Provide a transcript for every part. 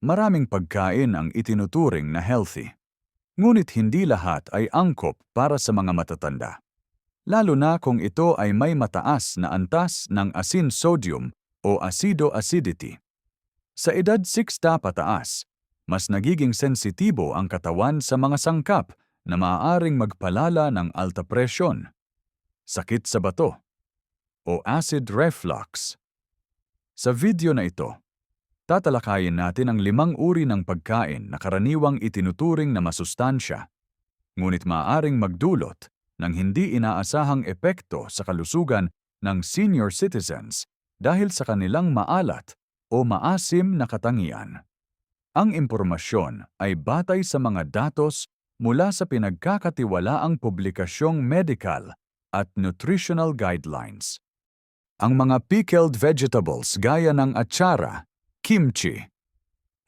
maraming pagkain ang itinuturing na healthy. Ngunit hindi lahat ay angkop para sa mga matatanda. Lalo na kung ito ay may mataas na antas ng asin-sodium o acido-acidity. Sa edad 6 na pataas, mas nagiging sensitibo ang katawan sa mga sangkap na maaaring magpalala ng alta presyon, sakit sa bato, o acid reflux. Sa video na ito, tatalakayin natin ang limang uri ng pagkain na karaniwang itinuturing na masustansya, ngunit maaaring magdulot ng hindi inaasahang epekto sa kalusugan ng senior citizens dahil sa kanilang maalat o maasim na katangian. Ang impormasyon ay batay sa mga datos mula sa pinagkakatiwalaang publikasyong medical at nutritional guidelines. Ang mga pickled vegetables gaya ng atsara, kimchi,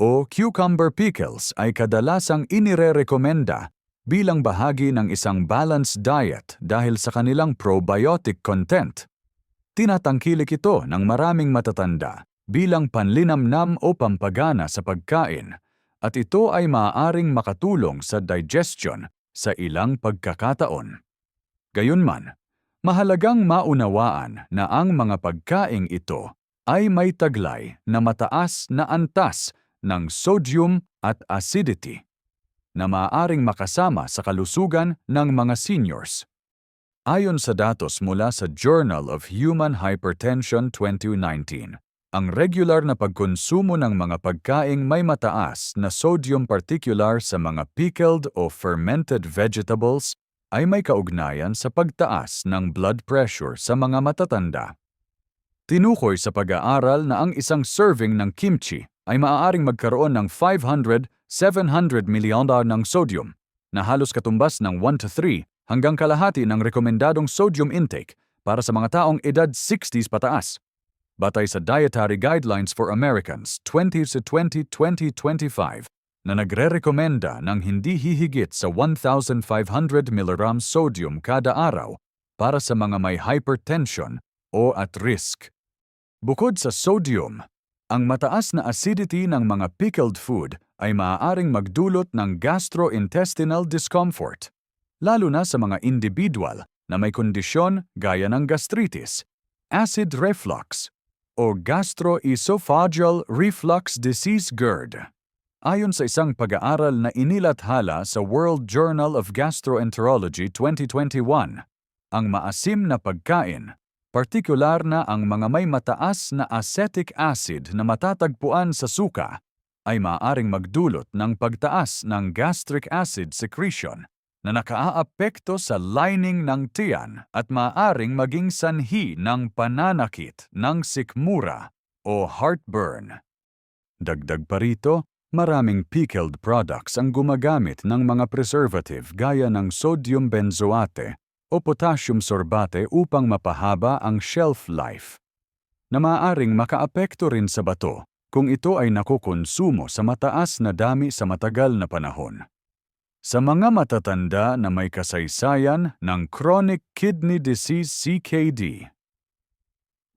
o cucumber pickles ay kadalasang inirerekomenda bilang bahagi ng isang balanced diet dahil sa kanilang probiotic content. Tinatangkilik ito ng maraming matatanda bilang panlinamnam o pampagana sa pagkain at ito ay maaaring makatulong sa digestion sa ilang pagkakataon. Gayunman, mahalagang maunawaan na ang mga pagkaing ito ay may taglay na mataas na antas ng sodium at acidity na maaaring makasama sa kalusugan ng mga seniors. Ayon sa datos mula sa Journal of Human Hypertension 2019, ang regular na pagkonsumo ng mga pagkaing may mataas na sodium particular sa mga pickled o fermented vegetables ay may kaugnayan sa pagtaas ng blood pressure sa mga matatanda. Tinukoy sa pag-aaral na ang isang serving ng kimchi ay maaaring magkaroon ng 500-700 milyonda ng sodium na halos katumbas ng 1 to 3 hanggang kalahati ng rekomendadong sodium intake para sa mga taong edad 60s pataas batay sa Dietary Guidelines for Americans 20 to 2020-2025 na nagre-rekomenda ng hindi hihigit sa 1,500 mg sodium kada araw para sa mga may hypertension o at risk. Bukod sa sodium, ang mataas na acidity ng mga pickled food ay maaaring magdulot ng gastrointestinal discomfort, lalo na sa mga individual na may kondisyon gaya ng gastritis, acid reflux, o gastroesophageal reflux disease GERD. Ayon sa isang pag-aaral na inilathala sa World Journal of Gastroenterology 2021, ang maasim na pagkain, partikular na ang mga may mataas na acetic acid na matatagpuan sa suka, ay maaaring magdulot ng pagtaas ng gastric acid secretion na nakaaapekto sa lining ng tiyan at maaring maging sanhi ng pananakit ng sikmura o heartburn. Dagdag pa rito, maraming pickled products ang gumagamit ng mga preservative gaya ng sodium benzoate o potassium sorbate upang mapahaba ang shelf life, na maaring makaapekto rin sa bato kung ito ay nakukonsumo sa mataas na dami sa matagal na panahon. Sa mga matatanda na may kasaysayan ng chronic kidney disease CKD,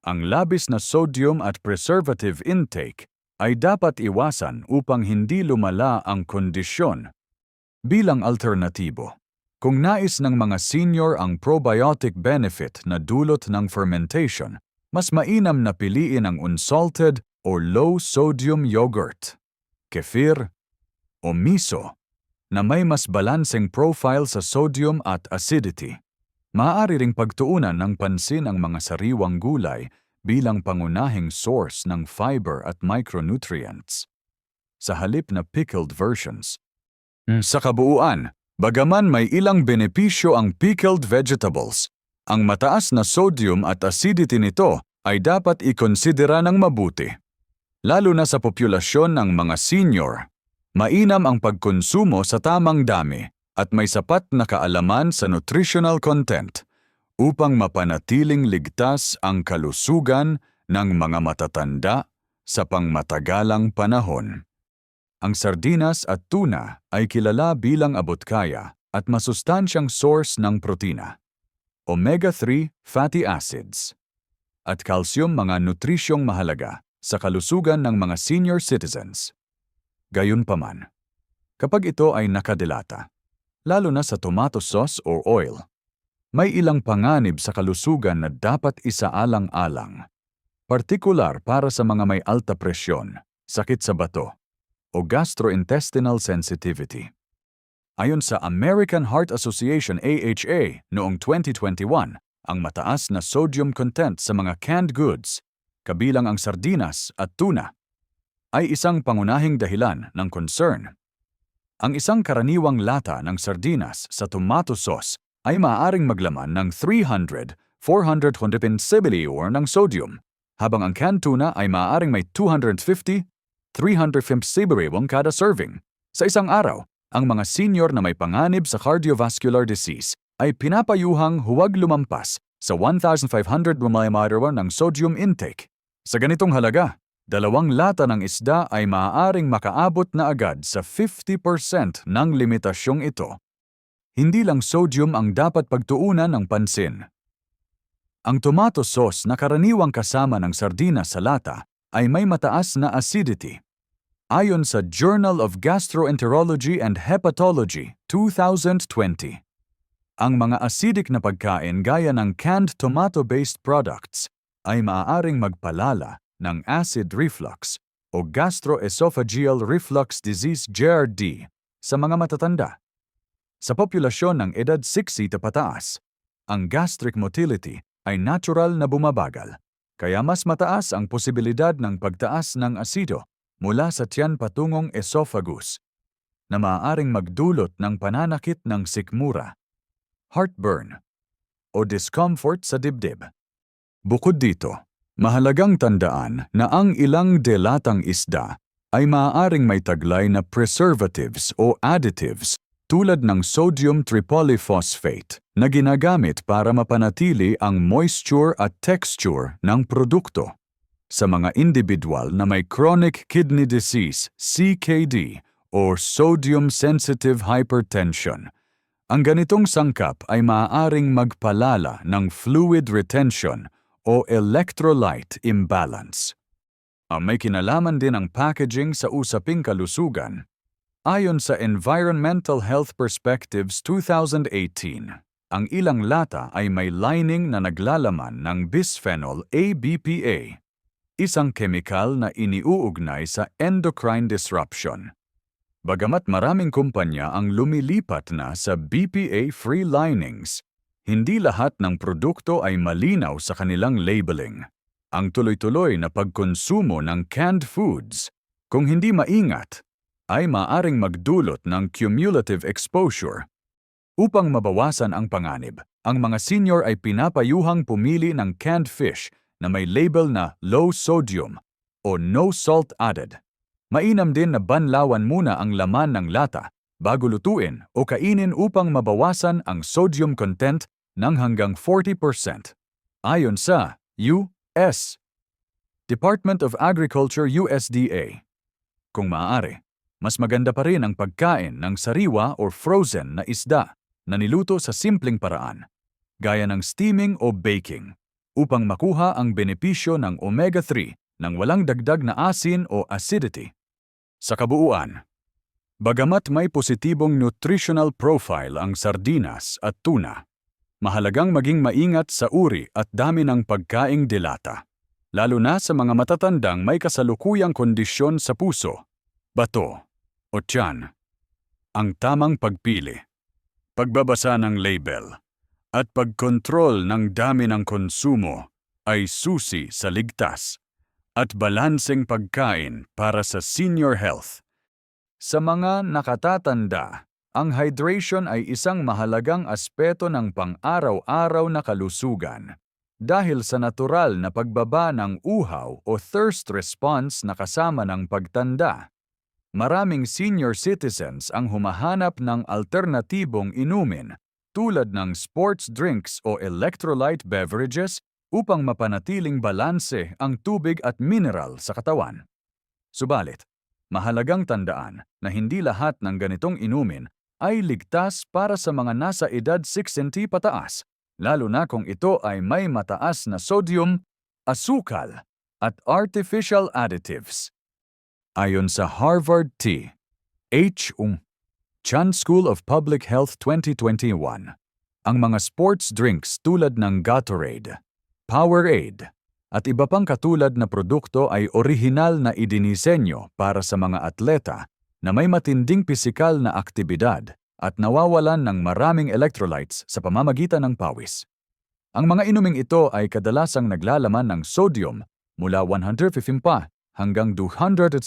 ang labis na sodium at preservative intake ay dapat iwasan upang hindi lumala ang kondisyon. Bilang alternatibo, kung nais ng mga senior ang probiotic benefit na dulot ng fermentation, mas mainam na piliin ang unsalted or low-sodium yogurt, kefir, o miso na may mas balanseng profile sa sodium at acidity. Maaari ring pagtuunan ng pansin ang mga sariwang gulay bilang pangunahing source ng fiber at micronutrients. Sa halip na pickled versions. Sa kabuuan, bagaman may ilang benepisyo ang pickled vegetables, ang mataas na sodium at acidity nito ay dapat ikonsidera ng mabuti. Lalo na sa populasyon ng mga senior Mainam ang pagkonsumo sa tamang dami at may sapat na kaalaman sa nutritional content upang mapanatiling ligtas ang kalusugan ng mga matatanda sa pangmatagalang panahon. Ang sardinas at tuna ay kilala bilang abot-kaya at masustansyang source ng protina, omega-3 fatty acids, at calcium mga nutrisyong mahalaga sa kalusugan ng mga senior citizens. Gayunpaman, kapag ito ay nakadilata, lalo na sa tomato sauce or oil, may ilang panganib sa kalusugan na dapat isaalang-alang. Partikular para sa mga may alta presyon, sakit sa bato, o gastrointestinal sensitivity. Ayon sa American Heart Association AHA noong 2021, ang mataas na sodium content sa mga canned goods, kabilang ang sardinas at tuna, ay isang pangunahing dahilan ng concern. Ang isang karaniwang lata ng sardinas sa tomato sauce ay maaaring maglaman ng 300, 400 or ng sodium, habang ang canned tuna ay maaaring may 250, 350 sibarewang kada serving. Sa isang araw, ang mga senior na may panganib sa cardiovascular disease ay pinapayuhang huwag lumampas sa 1,500 ml ng sodium intake. Sa ganitong halaga, dalawang lata ng isda ay maaaring makaabot na agad sa 50% ng limitasyong ito. Hindi lang sodium ang dapat pagtuunan ng pansin. Ang tomato sauce na karaniwang kasama ng sardinas sa lata ay may mataas na acidity. Ayon sa Journal of Gastroenterology and Hepatology 2020, ang mga acidic na pagkain gaya ng canned tomato-based products ay maaaring magpalala ng acid reflux o gastroesophageal reflux disease GERD sa mga matatanda. Sa populasyon ng edad 60 ta pataas, ang gastric motility ay natural na bumabagal, kaya mas mataas ang posibilidad ng pagtaas ng asido mula sa tiyan patungong esophagus na maaaring magdulot ng pananakit ng sikmura, heartburn, o discomfort sa dibdib. Bukod dito, mahalagang tandaan na ang ilang delatang isda ay maaaring may taglay na preservatives o additives tulad ng sodium tripolyphosphate na ginagamit para mapanatili ang moisture at texture ng produkto sa mga individual na may chronic kidney disease, CKD, or sodium-sensitive hypertension. Ang ganitong sangkap ay maaaring magpalala ng fluid retention o electrolyte imbalance. Ang may kinalaman din ang packaging sa usaping kalusugan. Ayon sa Environmental Health Perspectives 2018, ang ilang lata ay may lining na naglalaman ng bisphenol A BPA isang kemikal na iniuugnay sa endocrine disruption. Bagamat maraming kumpanya ang lumilipat na sa BPA-free linings, hindi lahat ng produkto ay malinaw sa kanilang labeling. Ang tuloy-tuloy na pagkonsumo ng canned foods, kung hindi maingat, ay maaring magdulot ng cumulative exposure. Upang mabawasan ang panganib, ang mga senior ay pinapayuhang pumili ng canned fish na may label na low sodium o no salt added. Mainam din na banlawan muna ang laman ng lata bago lutuin o kainin upang mabawasan ang sodium content ng hanggang 40%. Ayon sa U.S. Department of Agriculture USDA. Kung maaari, mas maganda pa rin ang pagkain ng sariwa or frozen na isda na niluto sa simpleng paraan, gaya ng steaming o baking upang makuha ang benepisyo ng omega-3 nang walang dagdag na asin o acidity. Sa kabuuan, bagamat may positibong nutritional profile ang sardinas at tuna, mahalagang maging maingat sa uri at dami ng pagkaing dilata, lalo na sa mga matatandang may kasalukuyang kondisyon sa puso, bato, o tiyan. Ang tamang pagpili. Pagbabasa ng label at pagkontrol ng dami ng konsumo ay susi sa ligtas at balanseng pagkain para sa senior health. Sa mga nakatatanda, ang hydration ay isang mahalagang aspeto ng pang-araw-araw na kalusugan dahil sa natural na pagbaba ng uhaw o thirst response na kasama ng pagtanda. Maraming senior citizens ang humahanap ng alternatibong inumin tulad ng sports drinks o electrolyte beverages upang mapanatiling balanse ang tubig at mineral sa katawan. Subalit, mahalagang tandaan na hindi lahat ng ganitong inumin ay ligtas para sa mga nasa edad 60 pataas, lalo na kung ito ay may mataas na sodium, asukal, at artificial additives. Ayon sa Harvard T. H. Ung, Chan School of Public Health 2021, ang mga sports drinks tulad ng Gatorade, Powerade, at iba pang katulad na produkto ay orihinal na idinisenyo para sa mga atleta na may matinding pisikal na aktibidad at nawawalan ng maraming electrolytes sa pamamagitan ng pawis. Ang mga inuming ito ay kadalasang naglalaman ng sodium mula 115 pa hanggang 270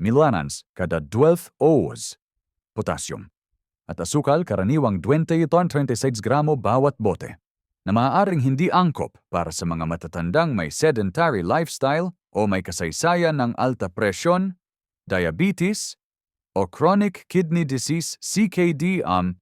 milanans kada 12 oz, potassium, at asukal karaniwang 20 ton 26 gramo bawat bote, na maaaring hindi angkop para sa mga matatandang may sedentary lifestyle o may kasaysayan ng alta presyon, diabetes, o chronic kidney disease CKD um,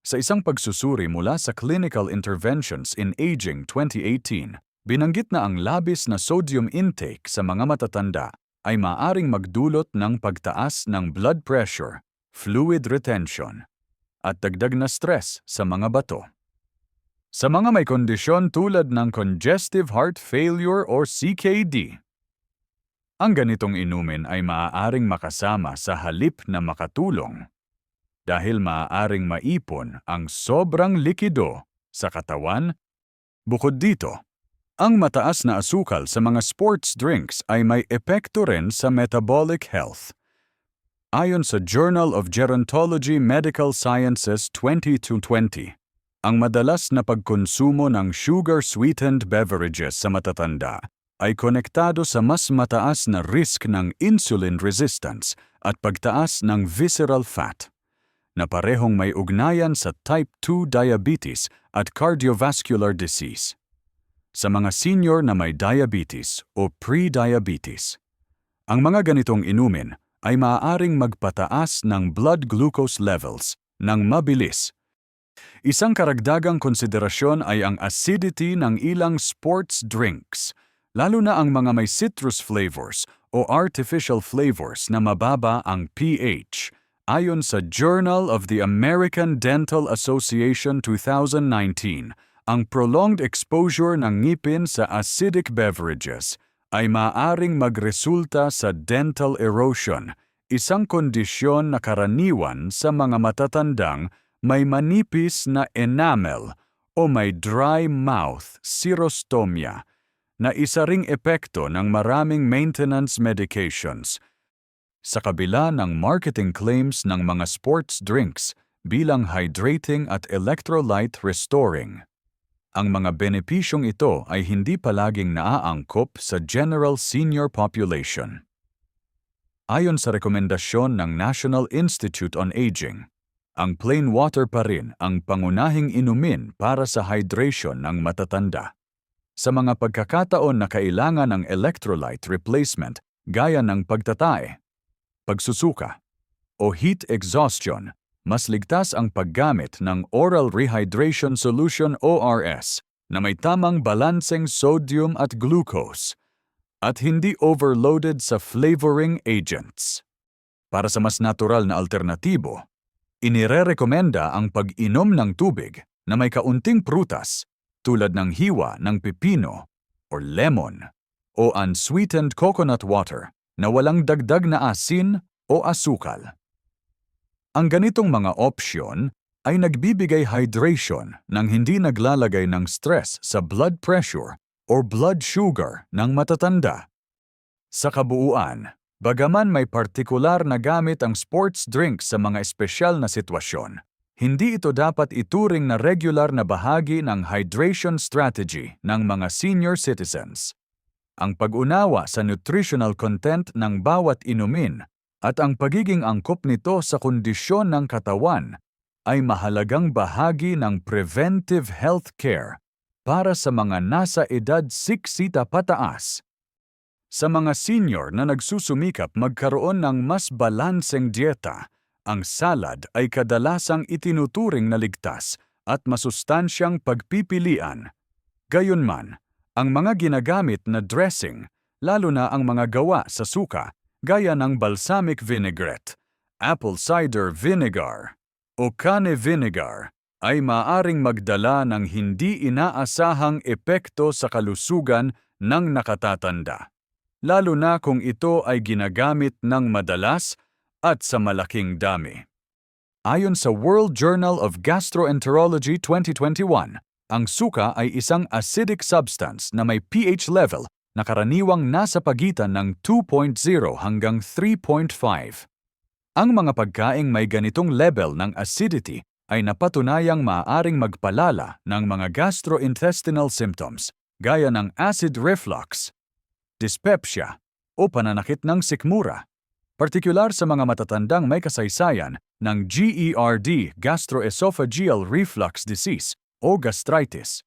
sa isang pagsusuri mula sa Clinical Interventions in Aging 2018, binanggit na ang labis na sodium intake sa mga matatanda ay maaring magdulot ng pagtaas ng blood pressure, fluid retention, at dagdag na stress sa mga bato. Sa mga may kondisyon tulad ng congestive heart failure or CKD, ang ganitong inumin ay maaaring makasama sa halip na makatulong dahil maaaring maipon ang sobrang likido sa katawan. Bukod dito, ang mataas na asukal sa mga sports drinks ay may epekto rin sa metabolic health. Ayon sa Journal of Gerontology Medical Sciences 2020, ang madalas na pagkonsumo ng sugar-sweetened beverages sa matatanda ay konektado sa mas mataas na risk ng insulin resistance at pagtaas ng visceral fat, na parehong may ugnayan sa type 2 diabetes at cardiovascular disease. Sa mga senior na may diabetes o pre-diabetes, ang mga ganitong inumin ay maaaring magpataas ng blood glucose levels ng mabilis Isang karagdagang konsiderasyon ay ang acidity ng ilang sports drinks lalo na ang mga may citrus flavors o artificial flavors na mababa ang pH. Ayon sa Journal of the American Dental Association 2019, ang prolonged exposure ng ngipin sa acidic beverages ay maaring magresulta sa dental erosion, isang kondisyon na karaniwan sa mga matatandang may manipis na enamel o may dry mouth xerostomia na isa ring epekto ng maraming maintenance medications sa kabila ng marketing claims ng mga sports drinks bilang hydrating at electrolyte restoring. Ang mga benepisyong ito ay hindi palaging naaangkop sa general senior population. Ayon sa rekomendasyon ng National Institute on Aging, ang plain water pa rin ang pangunahing inumin para sa hydration ng matatanda sa mga pagkakataon na kailangan ng electrolyte replacement gaya ng pagtatae, pagsusuka, o heat exhaustion, mas ligtas ang paggamit ng Oral Rehydration Solution ORS na may tamang balanseng sodium at glucose at hindi overloaded sa flavoring agents. Para sa mas natural na alternatibo, inire-rekomenda ang pag-inom ng tubig na may kaunting prutas tulad ng hiwa ng pipino or lemon o unsweetened coconut water na walang dagdag na asin o asukal. Ang ganitong mga opsyon ay nagbibigay hydration nang hindi naglalagay ng stress sa blood pressure or blood sugar ng matatanda. Sa kabuuan, bagaman may partikular na gamit ang sports drink sa mga espesyal na sitwasyon, hindi ito dapat ituring na regular na bahagi ng hydration strategy ng mga senior citizens. Ang pag-unawa sa nutritional content ng bawat inumin at ang pagiging angkop nito sa kondisyon ng katawan ay mahalagang bahagi ng preventive health care para sa mga nasa edad 60 pataas. Sa mga senior na nagsusumikap magkaroon ng mas balanseng dieta, ang salad ay kadalasang itinuturing na ligtas at masustansyang pagpipilian. Gayunman, ang mga ginagamit na dressing, lalo na ang mga gawa sa suka, gaya ng balsamic vinaigrette, apple cider vinegar, o cane vinegar, ay maaring magdala ng hindi inaasahang epekto sa kalusugan ng nakatatanda. lalo na kung ito ay ginagamit ng madalas at sa malaking dami. Ayon sa World Journal of Gastroenterology 2021, ang suka ay isang acidic substance na may pH level na karaniwang nasa pagitan ng 2.0 hanggang 3.5. Ang mga pagkaing may ganitong level ng acidity ay napatunayang maaaring magpalala ng mga gastrointestinal symptoms gaya ng acid reflux, dyspepsia, o pananakit ng sikmura. Partikular sa mga matatandang may kasaysayan ng GERD gastroesophageal reflux disease o gastritis.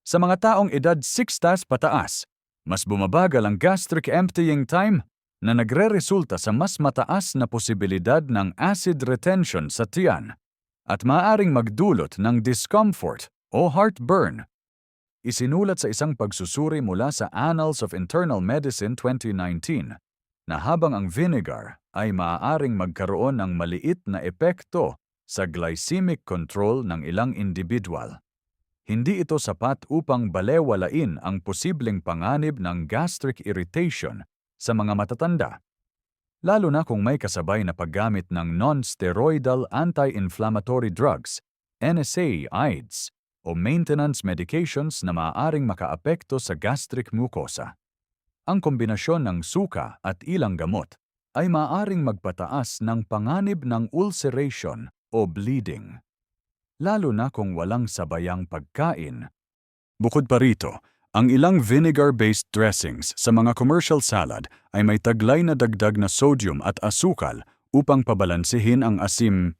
Sa mga taong edad 60 pataas, mas bumabagal ang gastric emptying time na nagre-resulta sa mas mataas na posibilidad ng acid retention sa tiyan at maaaring magdulot ng discomfort o heartburn. Isinulat sa isang pagsusuri mula sa Annals of Internal Medicine 2019 na habang ang vinegar ay maaaring magkaroon ng maliit na epekto sa glycemic control ng ilang individual. Hindi ito sapat upang balewalain ang posibleng panganib ng gastric irritation sa mga matatanda, lalo na kung may kasabay na paggamit ng non-steroidal anti-inflammatory drugs, NSAIDs, o maintenance medications na maaaring makaapekto sa gastric mucosa. Ang kombinasyon ng suka at ilang gamot ay maaaring magpataas ng panganib ng ulceration o bleeding, lalo na kung walang sabayang pagkain. Bukod pa rito, ang ilang vinegar-based dressings sa mga commercial salad ay may taglay na dagdag na sodium at asukal upang pabalansehin ang asim.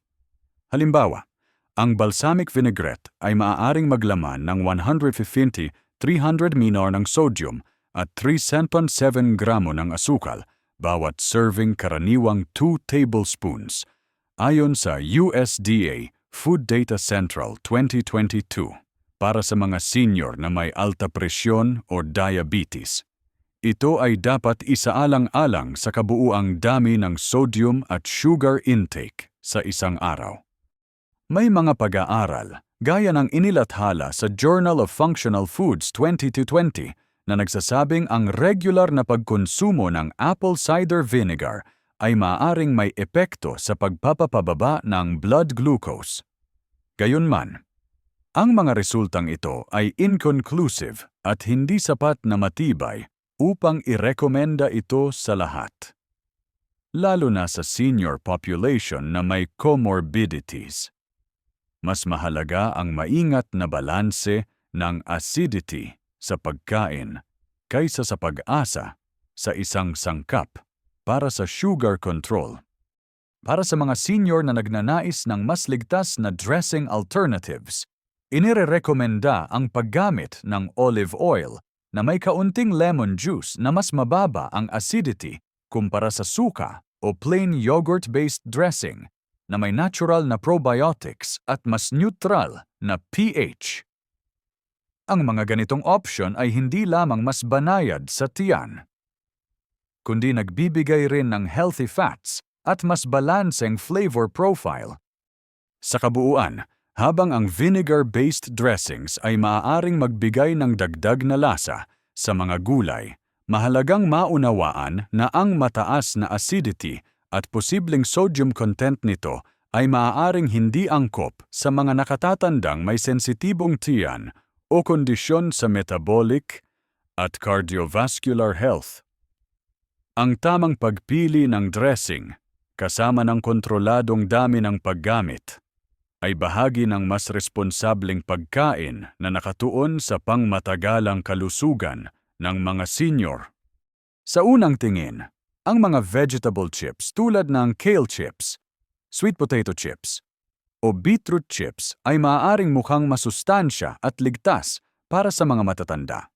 Halimbawa, ang balsamic vinaigrette ay maaaring maglaman ng 150-300 minor ng sodium at 3.7 gramo ng asukal bawat serving karaniwang 2 tablespoons ayon sa USDA Food Data Central 2022 para sa mga senior na may alta presyon o diabetes. Ito ay dapat isaalang-alang sa kabuuang dami ng sodium at sugar intake sa isang araw. May mga pag-aaral, gaya ng inilathala sa Journal of Functional Foods 2020 na nagsasabing ang regular na pagkonsumo ng apple cider vinegar ay maaaring may epekto sa pagpapapababa ng blood glucose. Gayunman, ang mga resultang ito ay inconclusive at hindi sapat na matibay upang irekomenda ito sa lahat. Lalo na sa senior population na may comorbidities. Mas mahalaga ang maingat na balanse ng acidity sa pagkain kaysa sa pag-asa sa isang sangkap para sa sugar control. Para sa mga senior na nagnanais ng mas ligtas na dressing alternatives, inirerekomenda ang paggamit ng olive oil na may kaunting lemon juice na mas mababa ang acidity kumpara sa suka o plain yogurt-based dressing na may natural na probiotics at mas neutral na pH. Ang mga ganitong option ay hindi lamang mas banayad sa tiyan, kundi nagbibigay rin ng healthy fats at mas balanseng flavor profile. Sa kabuuan, habang ang vinegar-based dressings ay maaaring magbigay ng dagdag na lasa sa mga gulay, mahalagang maunawaan na ang mataas na acidity at posibleng sodium content nito ay maaaring hindi angkop sa mga nakatatandang may sensitibong tiyan o kondisyon sa metabolic at cardiovascular health. Ang tamang pagpili ng dressing, kasama ng kontroladong dami ng paggamit, ay bahagi ng mas responsableng pagkain na nakatuon sa pangmatagalang kalusugan ng mga senior. Sa unang tingin, ang mga vegetable chips tulad ng kale chips, sweet potato chips, o beetroot chips ay maaaring mukhang masustansya at ligtas para sa mga matatanda.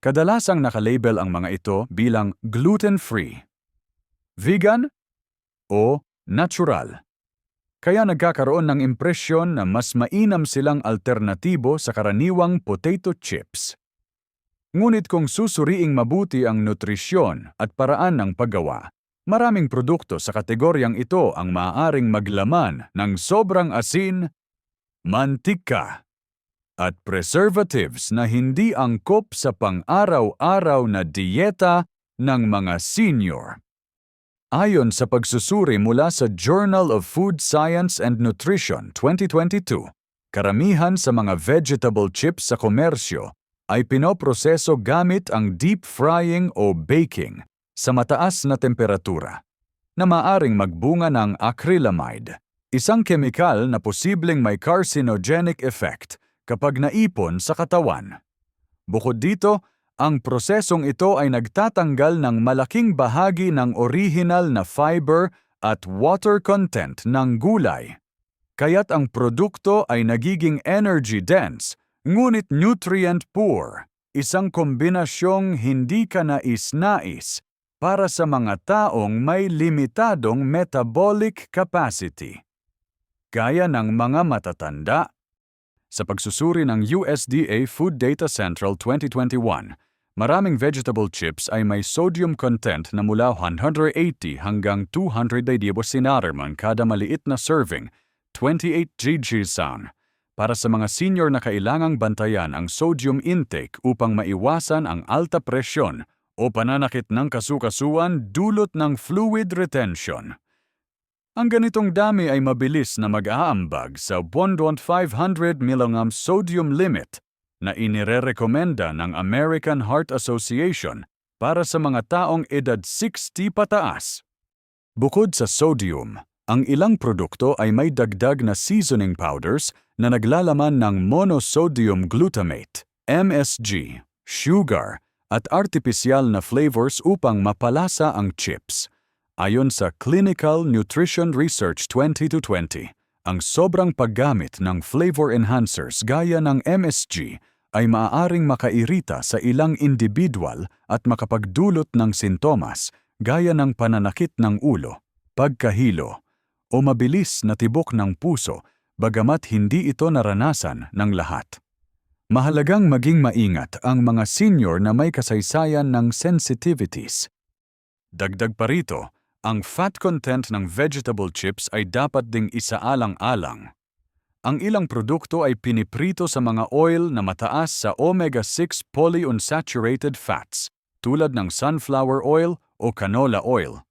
Kadalasang nakalabel ang mga ito bilang gluten-free, vegan, o natural. Kaya nagkakaroon ng impresyon na mas mainam silang alternatibo sa karaniwang potato chips. Ngunit kung susuriing mabuti ang nutrisyon at paraan ng paggawa, Maraming produkto sa kategoryang ito ang maaaring maglaman ng sobrang asin, mantika, at preservatives na hindi angkop sa pang-araw-araw na dieta ng mga senior. Ayon sa pagsusuri mula sa Journal of Food Science and Nutrition 2022, karamihan sa mga vegetable chips sa komersyo ay pinoproseso gamit ang deep frying o baking sa mataas na temperatura na maaring magbunga ng acrylamide, isang kemikal na posibleng may carcinogenic effect kapag naipon sa katawan. Bukod dito, ang prosesong ito ay nagtatanggal ng malaking bahagi ng original na fiber at water content ng gulay. Kaya't ang produkto ay nagiging energy dense, ngunit nutrient poor, isang kombinasyong hindi ka nais-nais para sa mga taong may limitadong metabolic capacity. Gaya ng mga matatanda. Sa pagsusuri ng USDA Food Data Central 2021, Maraming vegetable chips ay may sodium content na mula 180 hanggang 200 sinarman kada maliit na serving, 28 gg-san. Para sa mga senior na kailangang bantayan ang sodium intake upang maiwasan ang alta presyon o pananakit ng kasukasuan dulot ng fluid retention. Ang ganitong dami ay mabilis na mag-aambag sa 1,500 mg sodium limit na inirerekomenda ng American Heart Association para sa mga taong edad 60 pataas. Bukod sa sodium, ang ilang produkto ay may dagdag na seasoning powders na naglalaman ng monosodium glutamate, MSG, sugar, at artipisyal na flavors upang mapalasa ang chips. Ayon sa Clinical Nutrition Research 2020, ang sobrang paggamit ng flavor enhancers gaya ng MSG ay maaaring makairita sa ilang individual at makapagdulot ng sintomas gaya ng pananakit ng ulo, pagkahilo, o mabilis na tibok ng puso bagamat hindi ito naranasan ng lahat. Mahalagang maging maingat ang mga senior na may kasaysayan ng sensitivities. Dagdag pa rito, ang fat content ng vegetable chips ay dapat ding isaalang-alang ang ilang produkto ay piniprito sa mga oil na mataas sa omega-6 polyunsaturated fats tulad ng sunflower oil o canola oil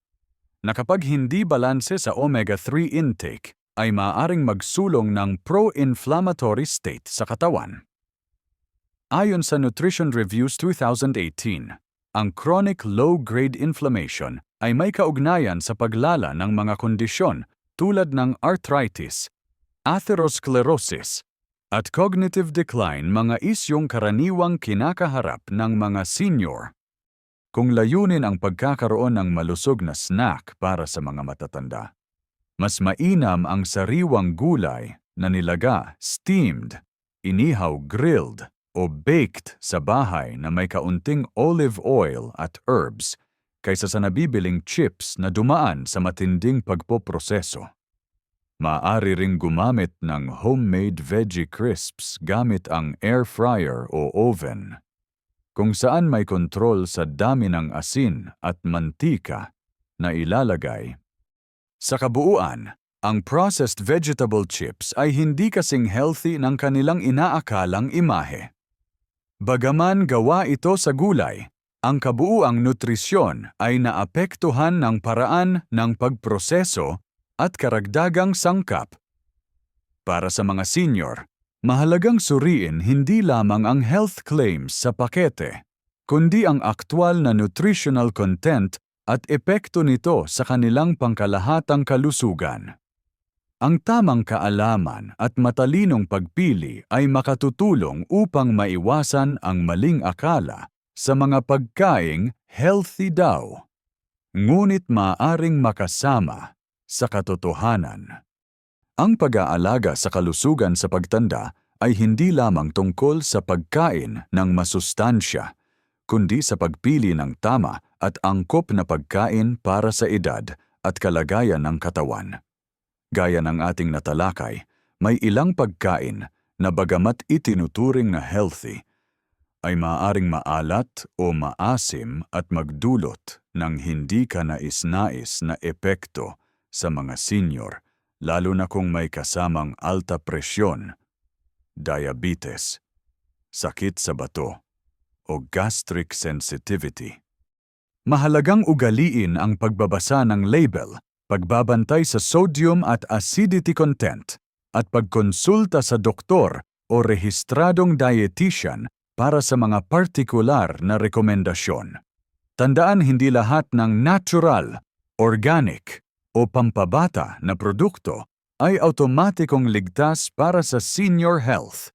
na hindi balanse sa omega-3 intake ay maaaring magsulong ng pro-inflammatory state sa katawan. Ayon sa Nutrition Reviews 2018, ang chronic low-grade inflammation ay may kaugnayan sa paglala ng mga kondisyon tulad ng arthritis, atherosclerosis, at cognitive decline mga isyong karaniwang kinakaharap ng mga senior. Kung layunin ang pagkakaroon ng malusog na snack para sa mga matatanda, mas mainam ang sariwang gulay na nilaga, steamed, inihaw grilled, o baked sa bahay na may kaunting olive oil at herbs kaysa sa nabibiling chips na dumaan sa matinding pagpoproseso. Maaari ring gumamit ng homemade veggie crisps gamit ang air fryer o oven, kung saan may kontrol sa dami ng asin at mantika na ilalagay. Sa kabuuan, ang processed vegetable chips ay hindi kasing healthy ng kanilang inaakalang imahe. Bagaman gawa ito sa gulay, ang kabuuang nutrisyon ay naapektuhan ng paraan ng pagproseso at karagdagang sangkap. Para sa mga senior, mahalagang suriin hindi lamang ang health claims sa pakete, kundi ang aktwal na nutritional content at epekto nito sa kanilang pangkalahatang kalusugan. Ang tamang kaalaman at matalinong pagpili ay makatutulong upang maiwasan ang maling akala sa mga pagkaing healthy daw. Ngunit maaring makasama sa katotohanan. Ang pag-aalaga sa kalusugan sa pagtanda ay hindi lamang tungkol sa pagkain ng masustansya, kundi sa pagpili ng tama at angkop na pagkain para sa edad at kalagayan ng katawan. Gaya ng ating natalakay, may ilang pagkain na bagamat itinuturing na healthy, ay maaaring maalat o maasim at magdulot ng hindi ka nais-nais na epekto sa mga senior, lalo na kung may kasamang alta presyon, diabetes, sakit sa bato, o gastric sensitivity. Mahalagang ugaliin ang pagbabasa ng label, pagbabantay sa sodium at acidity content, at pagkonsulta sa doktor o rehistradong dietitian para sa mga partikular na rekomendasyon. Tandaan hindi lahat ng natural, organic, o pampabata na produkto ay automatikong ligtas para sa senior health.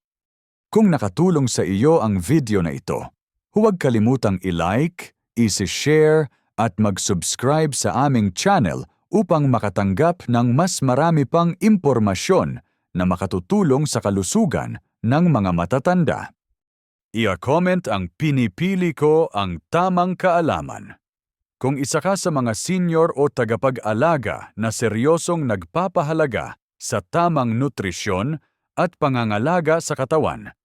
Kung nakatulong sa iyo ang video na ito, huwag kalimutang i-like, i-share at mag-subscribe sa aming channel upang makatanggap ng mas marami pang impormasyon na makatutulong sa kalusugan ng mga matatanda. I-comment ang pinipili ko ang tamang kaalaman. Kung isa ka sa mga senior o tagapag-alaga na seryosong nagpapahalaga sa tamang nutrisyon at pangangalaga sa katawan,